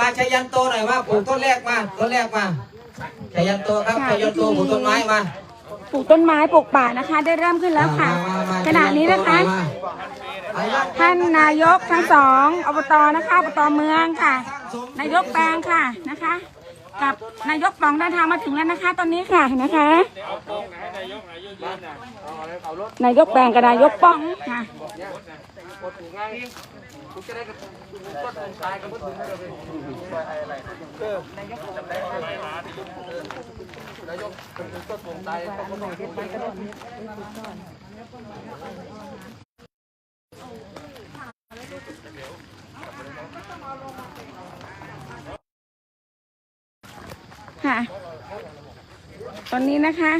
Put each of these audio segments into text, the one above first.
มาชยันโตหน่อยว่าปลูกต้นแรกมาต้นแรกมาชยันโตครับชยันโตปลูกต้นไม้มาปลูกต้นไม้ปลูกป่านะคะ ได้เริ่มขึ้นแล้วค่ะมามามาขณะนี้นะคะมาไปบ้านท่านนายกทั้งสองอบตนะคะอบตเมืองค่ะ นายกแปลงค่ะนะคะ กับนายกปองเดินทางมาถึงแล้วนะคะ ตอนนี้ค่ะนะคะนายกแปลงกับนายกป้องค่ะ ค่ะ ตอนนี้นะคะ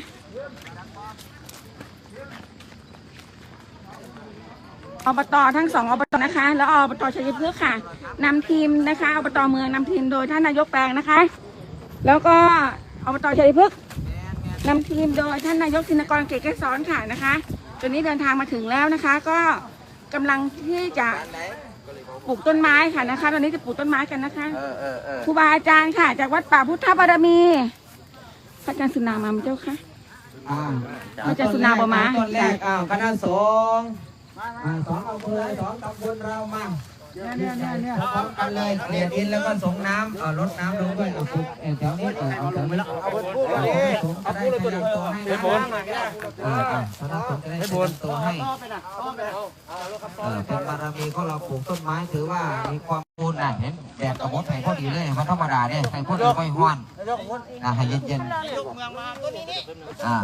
อบตทั้งสองอบตนะคะ แล้วอบตชัยพฤกษ์ค่ะนำทีมนะคะอบตเมืองนำทีมโดยท่านนายกแปลงนะคะ แล้วก็อบตชัยพฤกษ์นำทีมโดยท่านนายกธินกรเกตเกษรค่ะนะคะตอนนี้เดินทางมาถึงแล้วนะคะ ก็กำลังที่จะปลูกต้นไม้ค่ะนะคะ ตอนนี้จะปลูกต้นไม้กันนะคะเออเออเออครูบาอาจารย์ค่ะ จากวัดป่าพุทธบารมีพระอาจารย์สุนามาไหมเจ้าค่ะอ่าอาจารย์สุนาบ่มาต้นแรกอ้าวคณะสงฆ์อ่า สองอำเภอสองตำบลเรามาเนี่ยเนี่ยเนี่ยพร้อมกันเลยเกลี่ยดินแล้วก็ส่งน้ำเอ่อรดน้ำลงด้วยเอาปลูกเอ่อแถวนี้เออเอาแถวนี้เอาเอาสงฆ์จะได้ขยับตัวให้นะเอออะคณะสงฆ์จะได้ขยับตัวให้เออเป็นบารมีของเราปลูกต้นไม้ถือว่ามีความ ปูนอะเห็นแดดกับมดไผ่พอดีเลยมันธรรมดาเนี่ยไผ่พอดีไม่ห้อนอะให้เย็นๆอ่า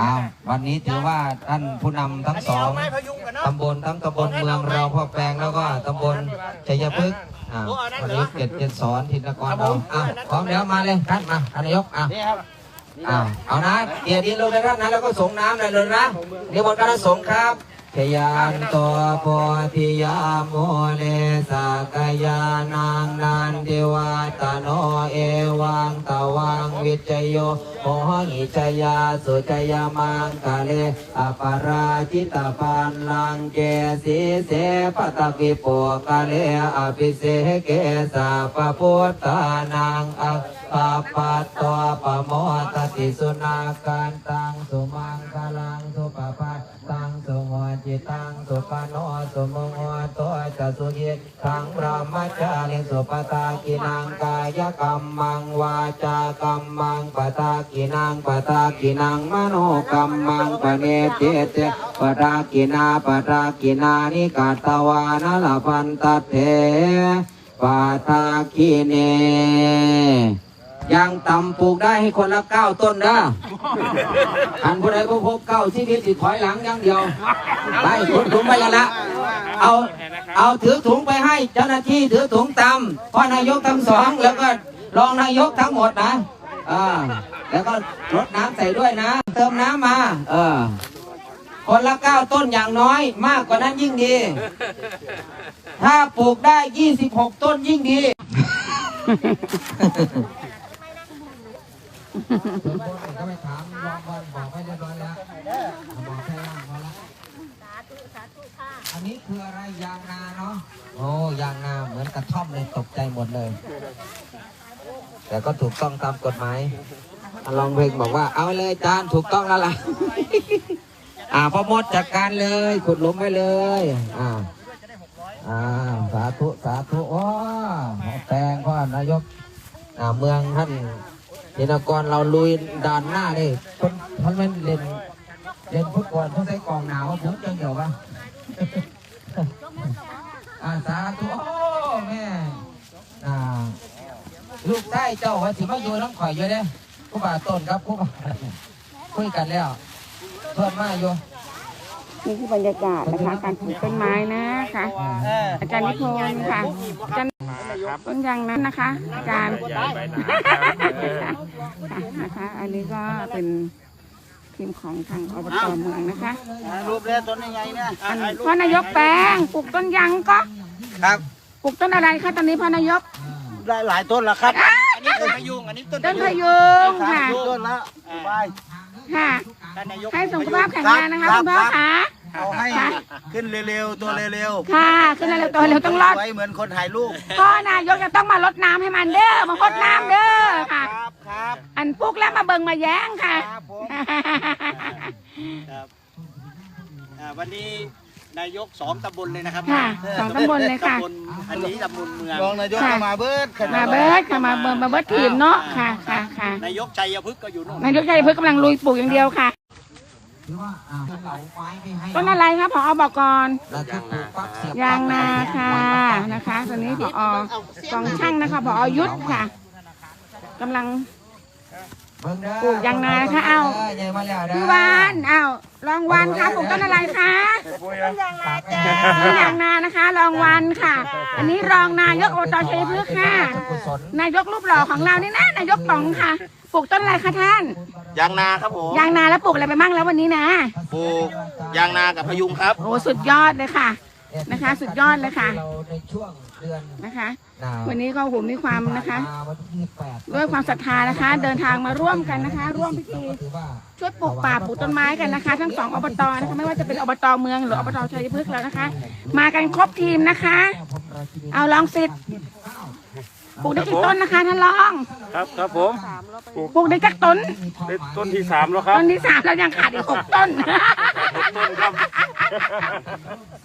อ้าววันนี้ถือว่าท่านผู้นำทั้งสองตำบลทั้งตำบลเมืองเราพ่อแปลงแล้วก็ตำบลชัยพฤกษ์อ่าวันนี้เกียรติเกียรติสอนทินกรเราอ้าวพร้อมแล้วมาเลยท่านมาท่านนายกอะอ้าว เอานะเกียรติดินะครับนะแล้วก็ส่งน้ำเลยเลยนะนิมนต์คณะสงครับ ชยานตัวโพธิยาโมเลสากยานังนันเทวาตโนเอวังตวังวิจโยโมหิจยาสุจยามังกะเลอปราจิตาปันลังเกสีเสปตะกิโปกะเลอภิเสเกสาปพุทธานังอัปปะปัตตัวปโมตติสุนาการตังสุมังคลังสุปปัต ตังสุโมจิตังสุปโนสุโมโหตัวจะสุเยทังพระมัจจาริสุปตากินังกายกรรมังวาจากรรมังปตากินังปตากินังมโนกรรมังปเนเจเตปตากินาปตากินานิกาตวานลพันตเถปตากิเน ยังต่ำปลูกได้ให้คนละเก้าต้นนะอันผู้ใดผู้พบเก้าชีวิตสิถอยหลังอย่างเดียว ไปขนถุงไปแล้วละเอาเอาถือถุงไปให้เจ้าหน้าที่ถือถุงตำพ่อนายกทั้งสองแล้วก็รองนายกทั้งหมดนะอ่าแล้วก็รดน้ำใส่ด้วยนะ เติมน้ำมา เออ คนละเก้าต้นอย่างน้อย มากกว่านั้นยิ่งดี ถ้าปลูกได้ยี่สิบหกต้นยิ่งดี ส่วนคนก็ไปถามรองบอลบอกให้เรียบร้อยแล้วบอกแค่ล่างพอละอันนี้คืออะไรยางนาเนาะโอ้ยางนาเหมือนกระท่อมเลยตกใจหมดเลย แต่ก็ถูกต้องตามกฎหมายลองเพลงบอกว่า เอาเลยจานถูกต้องแล้วล่ะอ่าพ่อมดจัดการเลยขุดหลุมไว้เลย อ่าอ่าสาธุสาธุโอ้หมอแปลงพ่อนายกอ่าเมืองท่าน ยินกรเราลุยด่านหน้าเลยคนท่านไม่เล่นเล่นฟุตบอลเขาใส่กองหนาวผมเจอเดี๋ยวปะอ่าสาธุโอ้แม่อ่าลูกใต้เจ้าว่าสิมาอยู่น้ำข่อยอยู่เด้ผู้บ่าต้นครับผู้บ่าคุยกันแล้วเพิ่มมาอยู่นี่คือบรรยากาศนะคะการปลูกต้นไม้นะคะอาจารย์นิพนธ์ค่ะอาจารย์ต้นยางนั้นนะคะอาจารย์ นะคะอันนี้ก็เป็นทีมของทางอบตเมืองนะคะรูปเรือต้นยังไงเนี่ยอันพ่อนายกแปลงปลูกต้นยางก็ครับปลูกต้นอะไรคะตอนนี้พ่อนายกได้หลายต้นแล้วครับอันนี้ต้นพยุงอันนี้ต้นต้นพยุงสามค่ะต้นแล้วไปค่ะท่านนายกให้สุขภาพแข็งแรงนะคะคุณพ่อค่ะเอาให้ขึ้นเร็วๆตัวเร็วค่ะ ขึ้นเร็วๆตัวเร็วต้องรอดไว้เหมือนคนถ่ายรูปพ่อนายกจะต้องมารดน้ำให้มันเด้อมาพดน้ำเด้อค่ะ ครับครับ อัน ปลุกแล้วมาเบิ่งมาแย้งค่ะครับผมครับอ่าวันนี้นายกสองตำบลเลยนะครับค่ะสองตำบลเลยค่ะ ตำบลอันนี้ตำบลเมือง รองนายกค่ะมาเบิร์ดมาเบิร์ดค่ะมาเบิร์ดมาเบิร์ดทีมเนาะค่ะค่ะค่ะนายกชัยพฤกษ์ก็อยู่นู่นนายกใจเพื่อกำลังลุยปลูกอย่างเดียวค่ะหรือว่าอ่าเหลาไม้ไม่ให้ต้นอะไรคะผอบอกก่อนแล้วก็ปลูกปั๊บเสีบยางนาค่ะนะคะตอนนี้ผอกองช่างนะคะผอยุทธค่ะกำลังเบิ่งเด้อ ปลูกยางนานะคะเอ้าใหญ่มาแล้วเด้อพี่วานอ้าวรองวันคะปลูกต้นอะไรคะต้นยางนาจ้าต้นยางนานะคะรองวันค่ะ อันนี้รองนายกอบตชัยพฤกษ์ค่ะกุศลนายกรูปหล่อของเรานี่นะนายกต๋องค่ะปลูกต้นอะไรคะท่าน ยางนาครับผมยางนาแล้วปลูกอะไรไปบ้างแล้ววันนี้นะปลูกยางนากับพยุงครับโอ้สุดยอดเลยค่ะนะคะ สุดยอดเลยค่ะเราในช่วงเดือนนะคะหนาววันนี้ก็ผมมีความนะคะวันที่แปดด้วยความศรัทธานะคะ เดินทางมาร่วมกันนะคะ ร่วมพิธีถือว่าช่วยปลูกป่าปลูกต้นไม้กันนะคะ ทั้งสองอบตนะคะไม่ว่าจะเป็นอบตเมืองหรืออบตชัยพฤกษ์แล้วนะคะ มากันครบทีมนะคะ เอาลองสิทธิ์ ปลูกได้กี่ต้นนะคะท่านรองครับครับผมปลูกได้จักต้นได้ต้นที่สามแล้วครับต้นที่สามแล้วยังขาดอีกหกต้นต้นครับ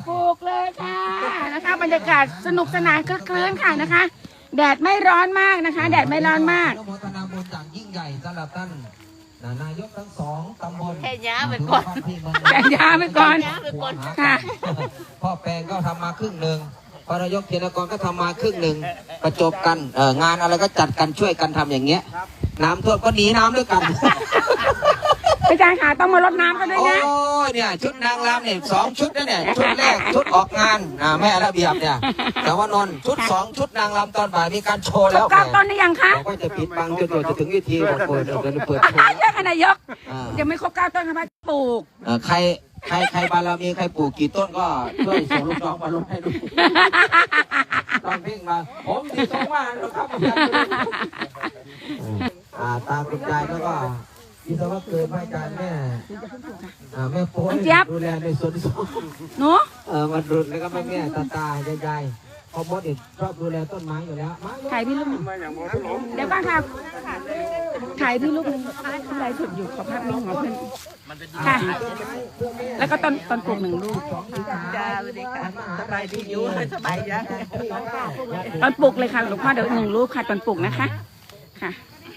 ปลูกเลยค่ะนะคะบรรยากาศสนุกสนานคลึกคลื้นค่ะนะคะ แดดไม่ร้อนมากนะคะ แดดไม่ร้อนมากอนุโมทนาบุญอย่างยิ่งใหญ่สำหรับท่านนายกทั้งสองตำบลแค่ย้าไปก่อนแบ่งยาไปก่อนค่ะพ่อแปลงก็ทำมาครึ่งหนึ่ง พอนายกเทียนกรก็ทำมาครึ่งหนึ่งประจบกันเอองานอะไรก็จัดกันช่วยกันทำอย่างเงี้ย น้ำท่วมก็หนีน้ำด้วยกันอาจารย์ค่ะต้องมารดน้ำกันด้วยโอ้นะยเนี่ย ชุดนางรำเนี่ยสองชุดนะเนี่ยชุดแรกชุดออกงานอ่าแม่ระเบียบเนี่ย แต่ว่านนท์ชุดสองชุดนางรำตอนบ่ายมีการโชว์ครแล้บวเก้าต้นหรือยังคะบอกว่าจะปิดบังจนกว่าจะถึงวิธีบอกเปิดเดี๋ยวจะเปิดโชอ้าวว์เยอะขนาดยกอ่ายังไม่ครบเก้าต้นค่ะพระปลูกเอ่อใคร ใครใครบารมีใครปลูกกี่ต้นก็ช่วยส่งลูกน้องมาลงให้ดูต้องวิ่งมา ผมที่ส่งมาแล้วครับอ่าตามคุณยายแล้วก็วิศวะเกินพระอาจารย์แม่อ่าแม่โป้ยดูแลในส่วนที่สองหนูเออมันรุนแล้วก็แม่แม่ตาตายายๆ พอมดเด็กชอบดูแลต้นไม้อยู่แล้วมาถ่ายพี่ลูกหนึ่งเดี๋ยวก่อนค่ะถ่ายพี่ลูกหนึ่งอะไรสุดอยู่ขอภาพนิ่งของเพื่อนค่ะ แล้วก็ต้นต้นปลูกหนึ่งลูกจ้าสวัสดีค่ะสบายดีอยู่สบายจ้ะตอนปลูกเลยค่ะหลวงพ่อเดี๋ยวหนึ่งลูกค่ะตอนปลูกนะคะ ค่ะ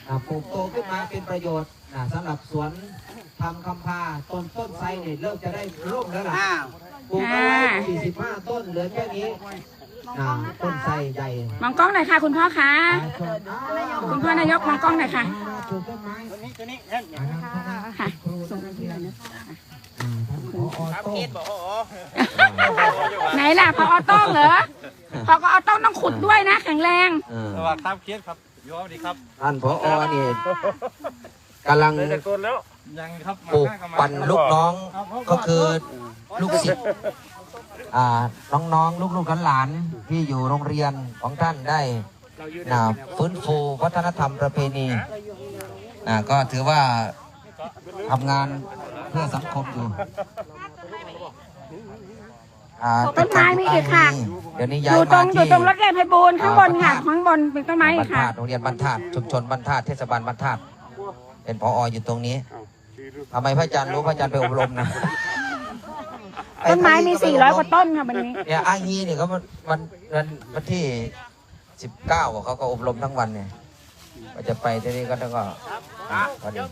อ่าปลูกโตขึ้นมาเป็นประโยชน์อ่าสำหรับสวนทำคำพาต้นต้นไทรเนี่ยเริ่มจะได้ร่มแล้วล่ะอ้าวปลูกมาแล้ว45 ต้นเหลือแค่นี้ อ่าต้นไทรใหญ่มองกล้องหน่อยค่ะ คุณพ่อคะอ่าชมอ้าวคุณพ่อนายกมองกล้องหน่อยค่ะอ่าปลูกต้นไม้ตัวนี้ตัวนี้นั่นอ่าทำคณะค่ะส่งไปที่ไหนนะอ่าท่านผอโต้งบอกโอ้โหไหนล่ะพออโต้งเหรอพอก็อโต้งต้องขุดด้วยนะแข็งแรงอ่าสวัสดีครับเคสครับโยสวัสดีครับท่านผอนี่กำลังได้แต่ต้นแล้วยังครับปลูกปั่นลูกน้องก็คือลูกศิษย์อ่า น้องๆ ลูกๆหลานๆที่อยู่โรงเรียนของท่านได้อ่าฟื้นฟูวัฒนธรรมประเพณีอ่าก็ถือว่าทำงานเพื่อสังคมอยู่อ่าต้นไม้มีอีกค่ะเดี๋ยวนี้อย้ายยู่ตรมางอยู่ที่ตรงรถแกไพบูลย์ข้างบนค่ะข้างบนเป็นต้นไม้บ้าอีนกค่ะธาตุโรงเรียนบ้านธาตุชุมชนบ้านธาตุเทศบาลบ้านธาตุเป็นพออยู่ตรงนี้ทำไมพระอาจารย์รู้พระอาจารย์ไปอบรมนะ ต้นไม้มี 400 กว่าต้นค่ะวันนี้ เนี่ยอ้างยีเนี่ยเขาวันวันวันวันที่สิบเก้าเขาก็อบรมทั้งวันเนี่ยก็จะไปที่นี่ก็ต้องก็อะวันนี้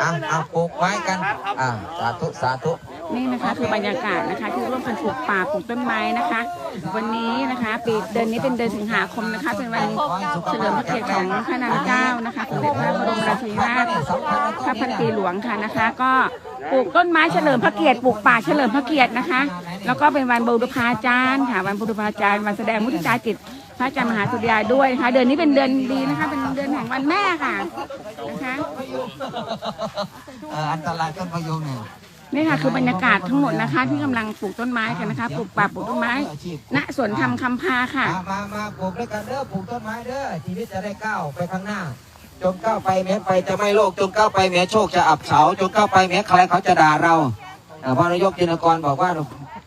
อะอะปลูกไม้กันอะสาธุสาธุ นี่นะคะคือบรรยากาศนะคะ ที่ร่วมกันปลูกป่าปลูกต้นไม้นะคะ วันนี้นะคะ ปีเดือนนี้เป็นเดือนสิงหาคมนะคะ เป็นวันเฉลิมพระเกียรติของพระนางเจ้านะคะสมเด็จพระบรมราชินีนาถพระพันปีหลวงค่ะนะคะ ก็ ปลูกต้นไม้เฉลิมพระเกียรติปลูกป่าเฉลิมพระเกียรตินะคะ แล้วก็เป็นวันบูรพาจารย์ค่ะวันบูรพาจารย์วันแสดงมุทิตาจิต พระอาจารย์มหาสุริยาด้วยนะคะเดือนนี้เป็นเดือนดีนะคะ เป็นเดือนแห่งวันแม่ค่ะนะคะเอ่ออันตรายต้นพะยุงเนี่ยนี่ค่ะคือบรรยากาศทั้งหมดนะคะ ที่กำลังปลูกต้นไม้กันนะคะปลูกป่าปลูกต้นไม้ณสวนธรรมคำพาค่ะมามามาปลูกด้วยกันเด้อปลูกต้นไม้เด้อชีวิตจะได้ก้าวไปข้างหน้า จงก้าวไปแม้ไฟจะไม่โลกจงก้าวไปแม้โชคจะอับเฉาจงก้าวไปแม้ใครเขาจะด่าเราอ่าพ่อนายกจินกรบอกว่า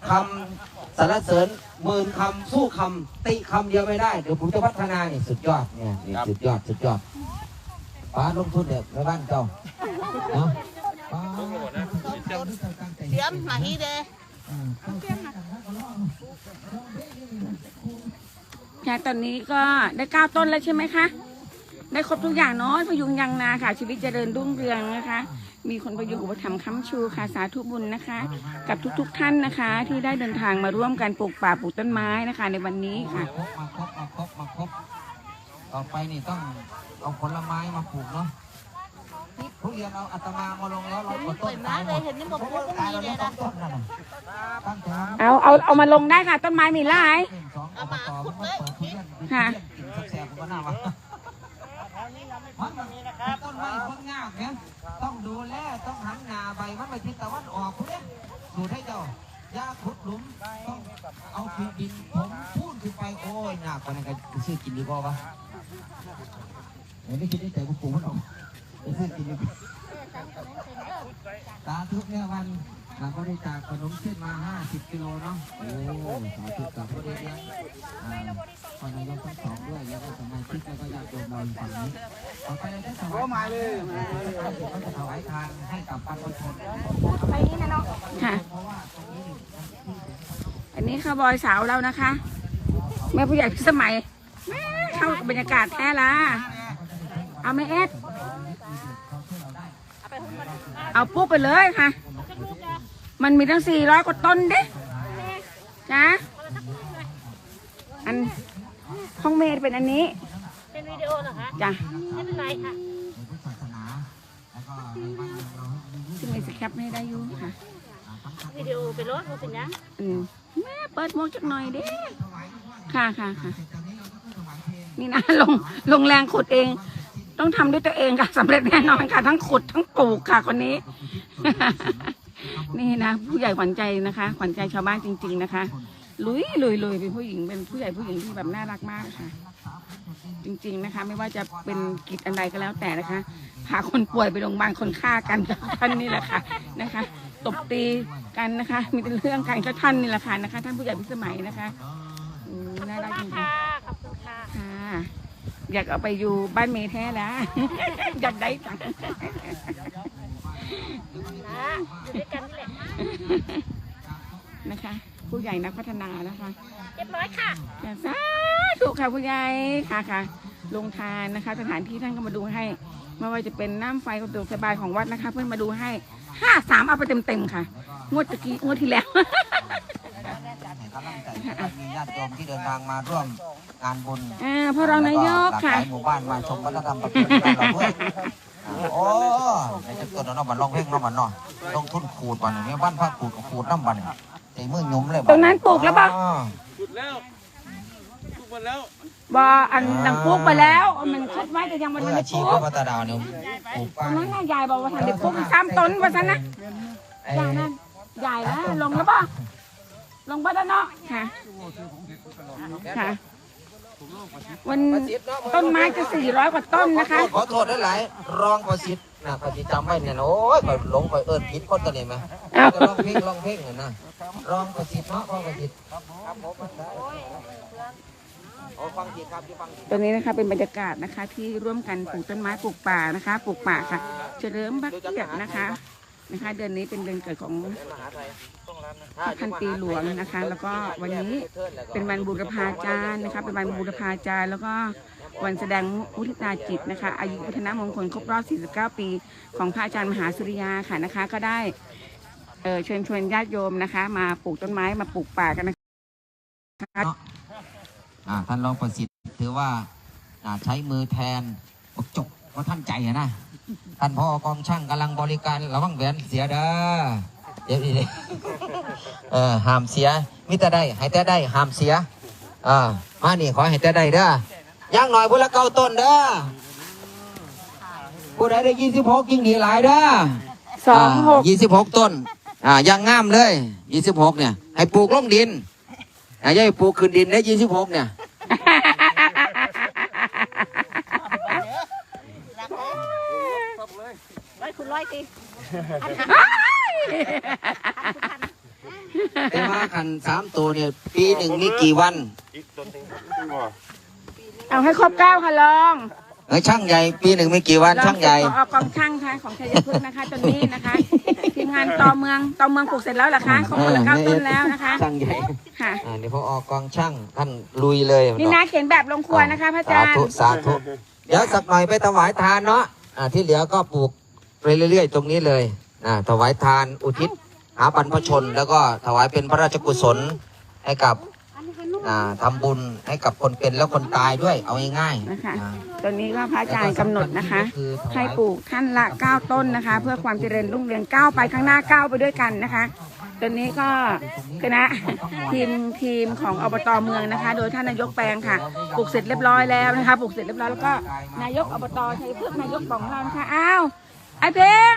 คำสรรเสริญหมื่นคำสู้คำติคำเดียวไม่ได้เดี๋ยวผมจะพัฒนานี่สุดยอดเนี่ยนี่สุดยอดสุดยอดป้าลงทุนเด็กในบ้านเจ้าเนาะป้าเสียมมาฮีเดค่ะตอนนี้ก็ได้เก้าต้นแล้วใช่ไหมคะ ได้ครบทุกอย่างเนาะพยุงยังนาค่ะ ชีวิตเจริญรุ่งเรืองนะคะ มีคนประยุกต์อุปถัมภ์ค้ำชูค่ะสาธุบุญนะคะ กับทุกๆท่านนะคะ ที่ได้เดินทางมาร่วมกันปลูกป่าปลูกต้นไม้นะคะ ในวันนี้ค่ะ มาครบมาครบมาครบต่อไปนี่ต้องเอาผลไม้มาปลูกเนาะทุเรียนเอาอัตมามาลงแล้วเรากดต้นตายหมดเห็นนี่บอกเพราะว่าตายนี้เราเลยสอนะงต้นนั่นน่ะตั้งแต่เอาเอาเอามาลงได้ค่ะ ต้นไม้มีหลาย หนึ่งสองอบตมันเปิดทุเรียนค่ะกินแซ่บๆผมก็น่ามา มันต้นไม้เพิ่งงากเนี่ยต้องดูแลต้องหันหน้าใบมันไปทิศตะวันออกคุณเนี่ยดูให้เจ้าอย่าขุดหลุมต้องเอาขีดดินผมพูดขึ้นไปโอ้ยหนักกว่านั้นก็ซื้อกินดีกว่าปะเดี๋ยวไม่คิดได้ใจกูปลูกมันออกไปซื้อกินดีกว่าสาธุเนี่ยวัน เราก็ได้จากขนมเส้นมา 50 กิโลเนาะ โอ้สาธุกับพระเดชเนี่ยอ่าพอนายกทั้งสองด้วย แล้วก็สมาชิกแล้วก็ญาติโยมเราอยู่ฝั่งนี้ต่อไปเราได้ถวายมาเลยก็จะถวายทานให้กับบรรพชนค่ะ อันนี้ค่ะบอยสาวเรานะคะ แม่ผู้ใหญ่พิสมัยแม่เข้ากับบรรยากาศแท้ละเอาไหม่เอ็ดเอาปุ๊บไปเลยค่ะ มันมีตั้งสี่ร้อยกว่าต้นเด้จ้าอันห้องเมดเป็นอันนี้ เป็นวิดีโอเหรอคะจ้ะไม่เป็นไรค่ะศาสนาแล้วก็ในบ้านเมืองเราให้ซึ่งไอ้สแคปให้ได้อยู่ค่ะ วิดีโอเป็นรถมันเป็นยังอืมแม่เปิดหมวกจักหน่อยเด้ค่ะค่ะค่ะนี่นะลงลงแรงขุดเอง ต้องทำด้วยตัวเองค่ะสำเร็จแน่นอนค่ะ ทั้งขุดทั้งปลูกค่ะคนนี้ นี่นะ ผู้ใหญ่ขวัญใจนะคะ ขวัญใจชาวบ้านจริง ๆนะคะ ลุยลุยลุยเป็นผู้หญิงเป็นผู้ใหญ่ผู้หญิงที่แบบน่ารักมากค่ะ จริง ๆนะคะ ไม่ว่าจะเป็นกิจอะไรก็แล้วแต่นะคะพาคนป่วยไปโรงพยาบาลคนฆ่ากันกับท่านนี่แหละค่ะนะคะตบตีกันนะคะ มีแต่เรื่องกันก็ท่านนี่แหละค่ะนะคะ ท่านผู้ใหญ่พิสมัยนะคะอืมน่ารักจริงๆ ค่ะขอบคุณค่ะ ค่ะอยากเอาไปอยู่บ้านเมย์แท้แล้ว อยากได้จังนะ อยู่ด้วยกันนี่แหละนะคะ ผู้ใหญ่นักพัฒนานะคะเรียบร้อยค่ะอย่าสาธุค่ะผู้ใหญ่ค่ะค่ะลงทานนะคะ สถานที่ท่านก็มาดูให้ไม่ว่าจะเป็นน้ำไฟความสะดวกสบายของวัดนะคะ เพื่อนมาดูให้ห้าสามเอาไปเต็มๆค่ะ งวดตะกี้งวดที่แล้วกำลังใจมีญาติโยมที่เดินทางมาร่วมงานบุญอ่าพ่อรองนายกค่ะหลายหมู่บ้านมาชมวัฒนธรรมประเพณีบ้านเราด้วย โอ้ในจุดต้นเนาะมันลองเพลงเนาะมันเนาะลงทุนขูดมันเนี่ยบ้านพักขูดก็ขูดน้ำมันไอ้มือหยุ่มเลยตรงนั้นปลูกแล้วปะอ๋อสุดแล้วทุกวันแล้วบออันดังปลูกไปแล้วมันคิดไว้แต่ยังมันมืไม่อได้อาปชีลูพกพระพัตดาวเนี่ยปลูกตป้ารงนั้นน่ะยายบอกว่าทันได้ปลูกอีกสามต้นว่าซะนะไอ้ยายนั่นยายแล้วลงแล้วป่ะลงป่ะแล้วเนาะค่ะค่ะ วันต้นไม้จะสี่ร้อยกว่าต้นนะคะ ขอโทษหลายๆรองประสิทธิ์นะปฏิจำไว้เนี่ยนะโอ้ยข่อยหลงข่อยเอิ้นผิดคนตัวนี้ไหมอ้าวก็ร้องเพลงร้องเพลงน่ะนะรองประสิทธิ์เนาะรองประสิทธิ์ครับผมโอ้ฟังผิดครับที่ฟังผิดตอนนี้นะคะเป็นบรรยากาศนะคะ ที่ร่วมกันปลูกต้นไม้ปลูกป่านะคะปลูกป่าค่ะ เฉลิมพระเกียรตินะคะนะคะ เดือนนี้เป็นเดือนเกิดของ พระพันปีหลวงนะคะ แล้วก็วันนี้เป็นวันบูรพาจารย์นะคะ เป็นวันบูรพาจารย์ แล้วก็วันแสดงมุทิตาจิตนะคะ อายุวัฒนมงคลครบรอบ 49 ปีของพระอาจารย์มหาสุริยาค่ะนะคะ ก็ได้เชิญชวนญาติโยมนะคะ มาปลูกต้นไม้มาปลูกป่ากันนะคะท่านรองประสิทธิ์ถือว่าใช้มือแทนปกจกเพราะท่านใจนะท่านพ่อกองช่างกำลังบริการระวังแหวนเสียเด้อ เดี๋ยวนี้เลยเออห้ามเสียมิแต่ได้ให้แต่ได้ห้ามเสียอ่ามานี่ขอให้แต่ได้เด้อย่างหน่อยพุละเก้าต้นเด้อผู้ใดได้ยี่สิบหกยิ่งดีหลายเด้อสองหกยี่สิบหกต้น อ่ายังงามเลยยี่สิบหกเนี่ย ให้ปลูกลงดินอ่าอย่าให้ปลูกขึ้นดินได้ยี่สิบหกเนี่ยร้อยคุณร้อยตี แต่ว่าคันสามตัวเนี่ยปีหนึ่งนี่กี่วันเอาให้ครบเก้าค่ะลองเอ้ยช่างใหญ่ปีหนึ่งมีกี่วันช่างใหญ่ ลออกกองช่างค่ะของชัยพฤกษ์นะคะตอนนี้นะคะทีมงานตอเมืองตอเมืองปลูกเสร็จแล้วเหรอคะครบหมดแล้วเก้าต้นแล้วนะคะช่างใหญ่ค่ะ อ่าเดี๋ยวพอออกกองช่างท่านลุยเลยนี่นะเขียนแบบลงครัวนะคะพระอาจารย์ สาธุสาธุเดี๋ยวสักหน่อยไปถวายทานเนาะอ่าที่เหลือก็ปลูกไปเรื่อยๆ ตรงนี้เลย อ่าถวายทานอุทิศหาบรรพชน แล้วก็ถวายเป็นพระราชกุศลให้กับอ่าทำบุญให้กับคนเป็นและคนตายด้วย เอาง่ายๆนะคะ อ่า ตอนนี้ก็พระอาจารย์กำหนดนะคะ ให้ปลูกท่านละเก้าต้นนะคะ เพื่อความเจริญรุ่งเรืองก้าวไปข้างหน้าก้าวไปด้วยกันนะคะ ตอนนี้ก็คณะ ทีมทีมของอบตเมืองนะคะ โดยท่านนายกแปลงค่ะปลูกเสร็จเรียบร้อยแล้วนะคะปลูกเสร็จเรียบร้อยแล้วก็นายกอบตชัยพฤกษ์นายกของเรานะคะอ้าว ไอ้เพลง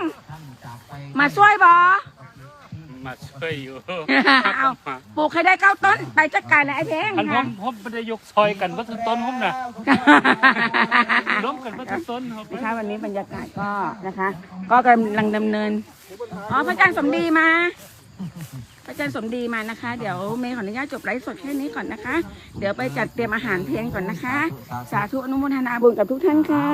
มาช่วยบอมาช่วยอยู่เอาปลูกให้ได้เก้าต้นไปจัดการเลยไอ้เพลงอันผค่ะมผมไม่ได้ยกซอยกันวัตถุต้นผมนะล้มกันวัตถุต้นครับนะคะวันนี้บรรยากาศก็นะคะ ก็กำลังดำเนินอ๋อพระอาจารย์สมดีมาพระอาจารย์สมดีมานะคะ เดี๋ยวเมย์ขออนุญาตจบไลฟ์สดแค่นี้ก่อนนะคะ เดี๋ยวไปจัดเตรียมอาหารเพลงก่อนนะคะ สาธุอนุโมทนาบุญกับทุกท่านค่ะ